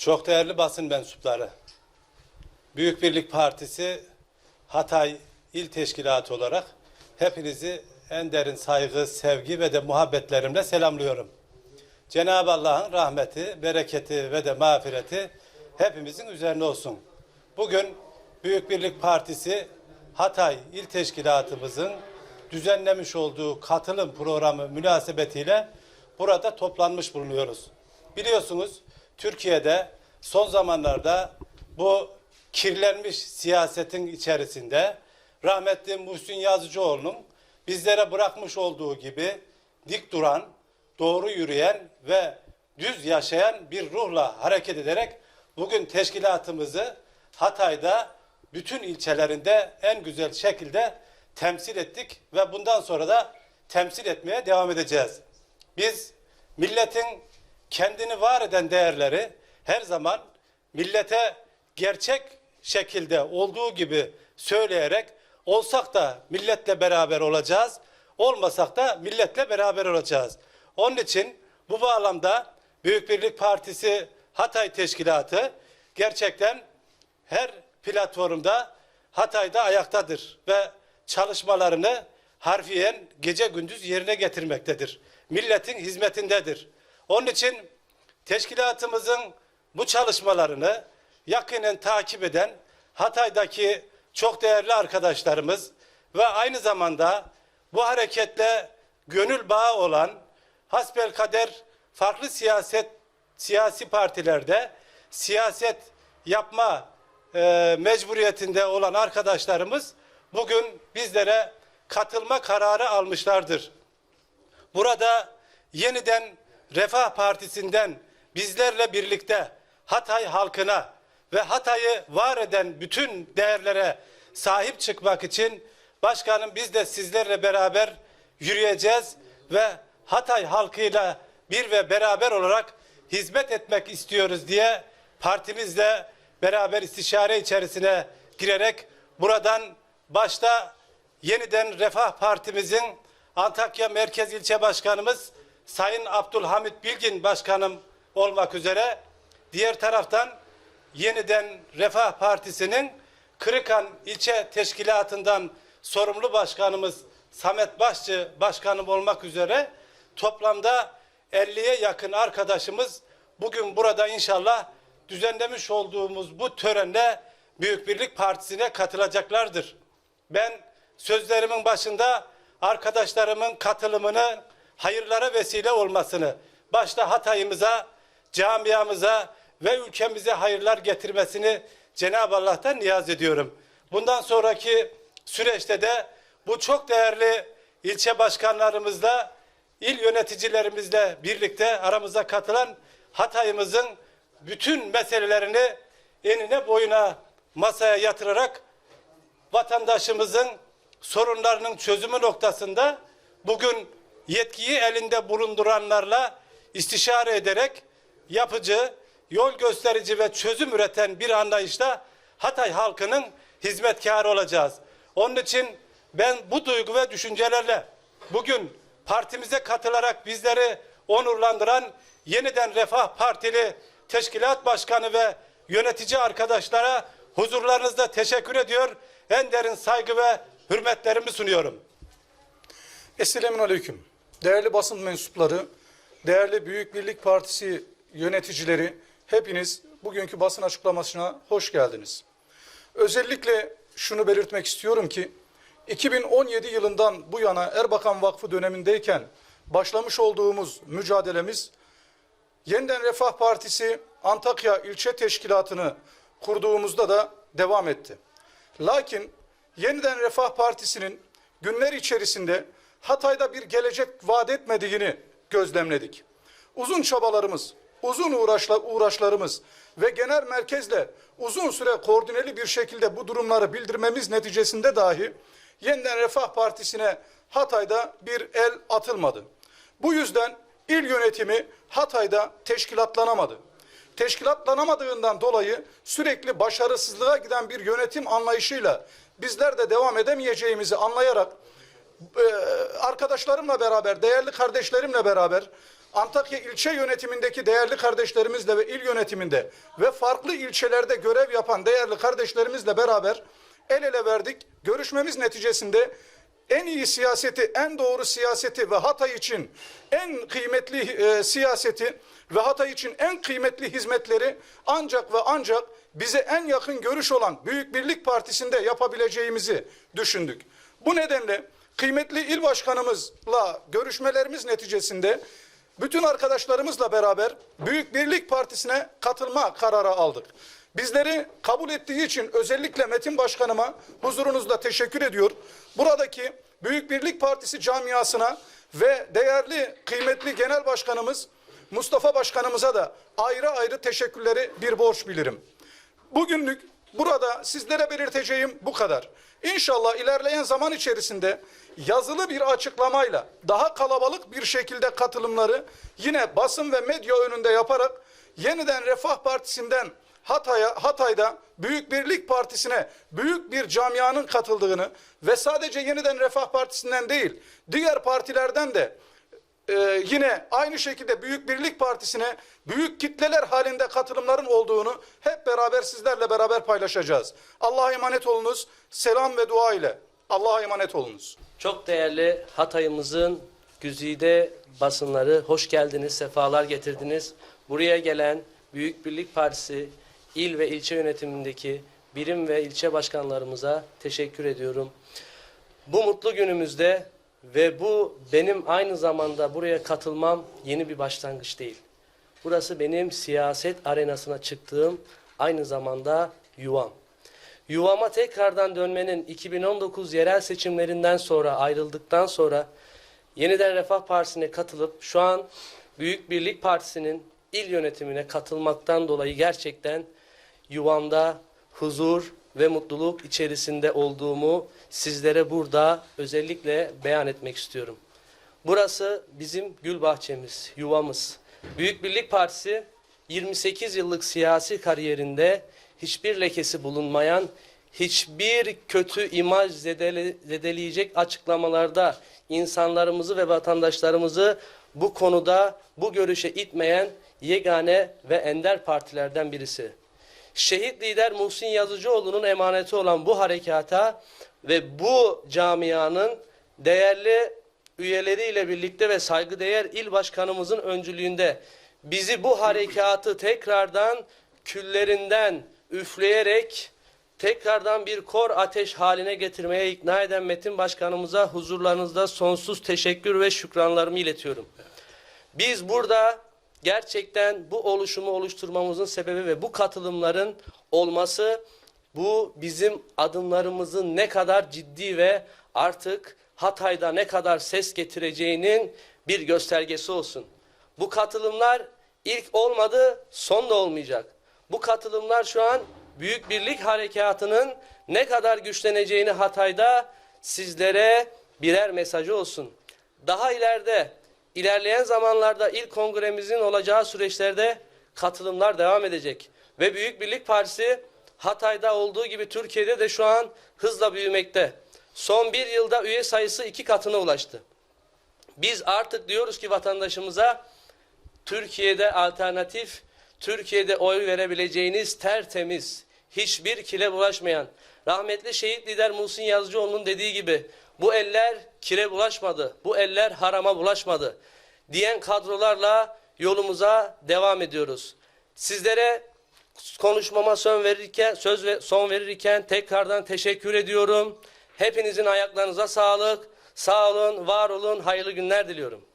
Çok değerli basın mensupları. Büyük Birlik Partisi Hatay İl Teşkilatı olarak hepinizi en derin saygı, sevgi ve de muhabbetlerimle selamlıyorum. Cenab-ı Allah'ın rahmeti, bereketi ve de mağfireti hepimizin üzerine olsun. Bugün Büyük Birlik Partisi Hatay İl Teşkilatımızın düzenlemiş olduğu katılım programı münasebetiyle burada toplanmış bulunuyoruz. Biliyorsunuz Türkiye'de son zamanlarda bu kirlenmiş siyasetin içerisinde rahmetli Muhsin Yazıcıoğlu'nun bizlere bırakmış olduğu gibi dik duran, doğru yürüyen ve düz yaşayan bir ruhla hareket ederek bugün teşkilatımızı Hatay'da bütün ilçelerinde en güzel şekilde temsil ettik ve bundan sonra da temsil etmeye devam edeceğiz. Biz milletin kendini var eden değerleri her zaman millete gerçek şekilde olduğu gibi söyleyerek olsak da milletle beraber olacağız, olmasak da milletle beraber olacağız. Onun için bu bağlamda Büyük Birlik Partisi Hatay Teşkilatı gerçekten her platformda Hatay'da ayaktadır ve çalışmalarını harfiyen gece gündüz yerine getirmektedir. Milletin hizmetindedir. Onun için teşkilatımızın bu çalışmalarını yakinen takip eden Hatay'daki çok değerli arkadaşlarımız ve aynı zamanda bu hareketle gönül bağı olan hasbelkader farklı siyaset siyasi partilerde siyaset yapma e, mecburiyetinde olan arkadaşlarımız bugün bizlere katılma kararı almışlardır. Burada yeniden Refah Partisi'nden bizlerle birlikte Hatay halkına ve Hatay'ı var eden bütün değerlere sahip çıkmak için başkanım biz de sizlerle beraber yürüyeceğiz ve Hatay halkıyla bir ve beraber olarak hizmet etmek istiyoruz diye partimizle beraber istişare içerisine girerek buradan başta yeniden Refah Partimizin Antakya Merkez İlçe Başkanımız Sayın Abdülhamit Bilgin Başkanım olmak üzere diğer taraftan yeniden Refah Partisi'nin Kırıkan İlçe Teşkilatı'ndan sorumlu başkanımız Samet Başçı Başkanım olmak üzere toplamda 50'ye yakın arkadaşımız bugün burada inşallah düzenlemiş olduğumuz bu törenle Büyük Birlik Partisi'ne katılacaklardır. Ben sözlerimin başında arkadaşlarımın katılımını hayırlara vesile olmasını, başta Hatay'ımıza, camiamıza ve ülkemize hayırlar getirmesini Cenab-ı Allah'tan niyaz ediyorum. Bundan sonraki süreçte de bu çok değerli ilçe başkanlarımızla, il yöneticilerimizle birlikte aramıza katılan Hatay'ımızın bütün meselelerini enine boyuna masaya yatırarak vatandaşımızın sorunlarının çözümü noktasında bugün yetkiyi elinde bulunduranlarla istişare ederek yapıcı, yol gösterici ve çözüm üreten bir anlayışla Hatay halkının hizmetkarı olacağız. Onun için ben bu duygu ve düşüncelerle bugün partimize katılarak bizleri onurlandıran yeniden Refah Partili Teşkilat Başkanı ve yönetici arkadaşlara huzurlarınızda teşekkür ediyor. En derin saygı ve hürmetlerimi sunuyorum. Esselamun Aleyküm. Değerli basın mensupları, değerli Büyük Birlik Partisi yöneticileri, hepiniz bugünkü basın açıklamasına hoş geldiniz. Özellikle şunu belirtmek istiyorum ki, 2017 yılından bu yana Erbakan Vakfı dönemindeyken başlamış olduğumuz mücadelemiz, Yeniden Refah Partisi Antakya İlçe Teşkilatı'nı kurduğumuzda da devam etti. Lakin Yeniden Refah Partisi'nin günler içerisinde Hatay'da bir gelecek vaat etmediğini gözlemledik. Uzun çabalarımız, uzun uğraşla, uğraşlarımız ve genel merkezle uzun süre koordineli bir şekilde bu durumları bildirmemiz neticesinde dahi Yeniden Refah Partisi'ne Hatay'da bir el atılmadı. Bu yüzden il yönetimi Hatay'da teşkilatlanamadı. Teşkilatlanamadığından dolayı sürekli başarısızlığa giden bir yönetim anlayışıyla bizler de devam edemeyeceğimizi anlayarak arkadaşlarımla beraber, değerli kardeşlerimle beraber Antakya ilçe yönetimindeki değerli kardeşlerimizle ve il yönetiminde ve farklı ilçelerde görev yapan değerli kardeşlerimizle beraber el ele verdik. Görüşmemiz neticesinde en iyi siyaseti, en doğru siyaseti ve Hatay için en kıymetli e, siyaseti ve Hatay için en kıymetli hizmetleri ancak ve ancak bize en yakın görüş olan Büyük Birlik Partisi'nde yapabileceğimizi düşündük. Bu nedenle kıymetli il başkanımızla görüşmelerimiz neticesinde bütün arkadaşlarımızla beraber Büyük Birlik Partisi'ne katılma kararı aldık. Bizleri kabul ettiği için özellikle Metin Başkanıma huzurunuzda teşekkür ediyor. Buradaki Büyük Birlik Partisi camiasına ve değerli kıymetli Genel Başkanımız Mustafa Başkanımıza da ayrı ayrı teşekkürleri bir borç bilirim. Bugünlük burada sizlere belirteceğim bu kadar. İnşallah ilerleyen zaman içerisinde yazılı bir açıklamayla daha kalabalık bir şekilde katılımları yine basın ve medya önünde yaparak yeniden Refah Partisi'nden Hatay'a, Hatay'da Büyük Birlik Partisi'ne büyük bir camianın katıldığını ve sadece yeniden Refah Partisi'nden değil diğer partilerden de ee, yine aynı şekilde Büyük Birlik Partisi'ne büyük kitleler halinde katılımların olduğunu hep beraber sizlerle beraber paylaşacağız. Allah'a emanet olunuz. Selam ve dua ile. Allah'a emanet olunuz. Çok değerli Hatay'ımızın güzide basınları hoş geldiniz, sefalar getirdiniz. Buraya gelen Büyük Birlik Partisi il ve ilçe yönetimindeki birim ve ilçe başkanlarımıza teşekkür ediyorum. Bu mutlu günümüzde ve bu benim aynı zamanda buraya katılmam yeni bir başlangıç değil. Burası benim siyaset arenasına çıktığım aynı zamanda yuvam. Yuvama tekrardan dönmenin 2019 yerel seçimlerinden sonra ayrıldıktan sonra yeniden Refah Partisi'ne katılıp şu an Büyük Birlik Partisi'nin il yönetimine katılmaktan dolayı gerçekten yuvamda huzur ve mutluluk içerisinde olduğumu sizlere burada özellikle beyan etmek istiyorum. Burası bizim gül bahçemiz, yuvamız. Büyük Birlik Partisi 28 yıllık siyasi kariyerinde hiçbir lekesi bulunmayan, hiçbir kötü imaj zedele- zedeleyecek açıklamalarda insanlarımızı ve vatandaşlarımızı bu konuda bu görüşe itmeyen yegane ve ender partilerden birisi. Şehit lider Muhsin Yazıcıoğlu'nun emaneti olan bu harekata ve bu camianın değerli üyeleriyle birlikte ve saygıdeğer il başkanımızın öncülüğünde bizi bu harekatı tekrardan küllerinden üfleyerek tekrardan bir kor ateş haline getirmeye ikna eden Metin Başkanımıza huzurlarınızda sonsuz teşekkür ve şükranlarımı iletiyorum. Biz burada gerçekten bu oluşumu oluşturmamızın sebebi ve bu katılımların olması bu bizim adımlarımızın ne kadar ciddi ve artık Hatay'da ne kadar ses getireceğinin bir göstergesi olsun. Bu katılımlar ilk olmadı, son da olmayacak. Bu katılımlar şu an Büyük Birlik Harekatı'nın ne kadar güçleneceğini Hatay'da sizlere birer mesajı olsun. Daha ileride, ilerleyen zamanlarda ilk kongremizin olacağı süreçlerde katılımlar devam edecek. Ve Büyük Birlik Partisi Hatay'da olduğu gibi Türkiye'de de şu an hızla büyümekte. Son bir yılda üye sayısı iki katına ulaştı. Biz artık diyoruz ki vatandaşımıza Türkiye'de alternatif, Türkiye'de oy verebileceğiniz tertemiz, hiçbir kile bulaşmayan, rahmetli şehit lider Muhsin Yazıcıoğlu'nun dediği gibi bu eller kire bulaşmadı, bu eller harama bulaşmadı diyen kadrolarla yolumuza devam ediyoruz. Sizlere konuşmama son verirken söz ve son verirken tekrardan teşekkür ediyorum. Hepinizin ayaklarınıza sağlık. Sağ olun, var olun, hayırlı günler diliyorum.